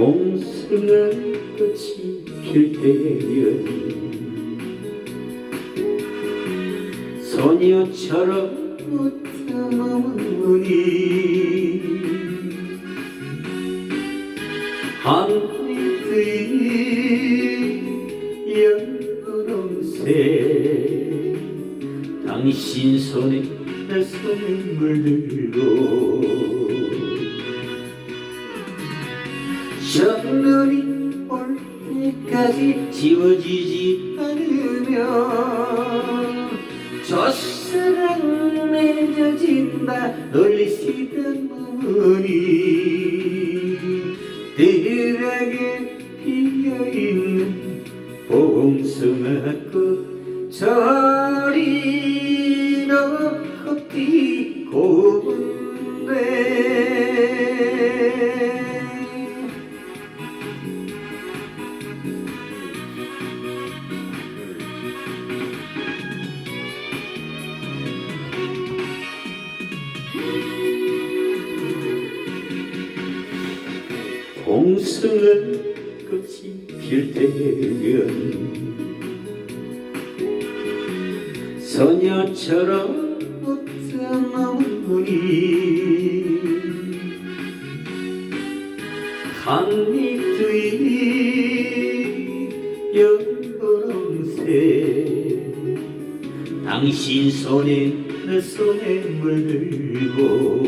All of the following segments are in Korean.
봉숭아 꽃이 필 때면 소녀처럼 웃어오니 한빛의 연분홍색 당신 손에 내 손에 물들고 첫눈이 올 때까지 지워지지 않으면 첫사랑 맺어진다 놀리시던 눈이 들하게 피어있는 봉숭아꽃 저리 넣고 피고운데 봉숭아 꽃이 필 때면 소녀처럼 웃어나오니 한빛의 연분홍색 당신 손에 내 손에 물들고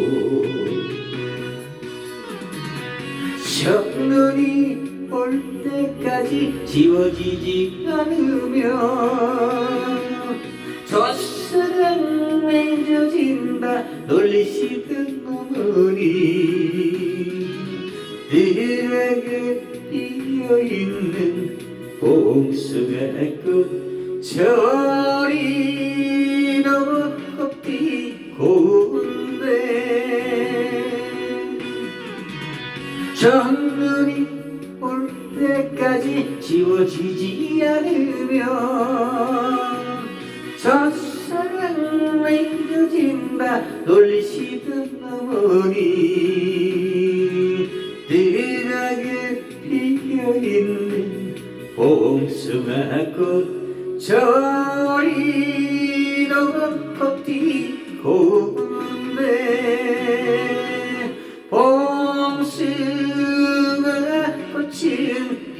첫눈이 올 때까지 지워지지 않으면 첫사랑 맺어진다 놀리시던 어머니 들에게 피어있는 봉숭아꽃 저리 넣고 피고 첫눈이 올 때까지 지워지지 않으면 첫사랑 맺어진다 놀리시던 어머니 들하게 피어있는 봉숭아꽃 저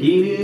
피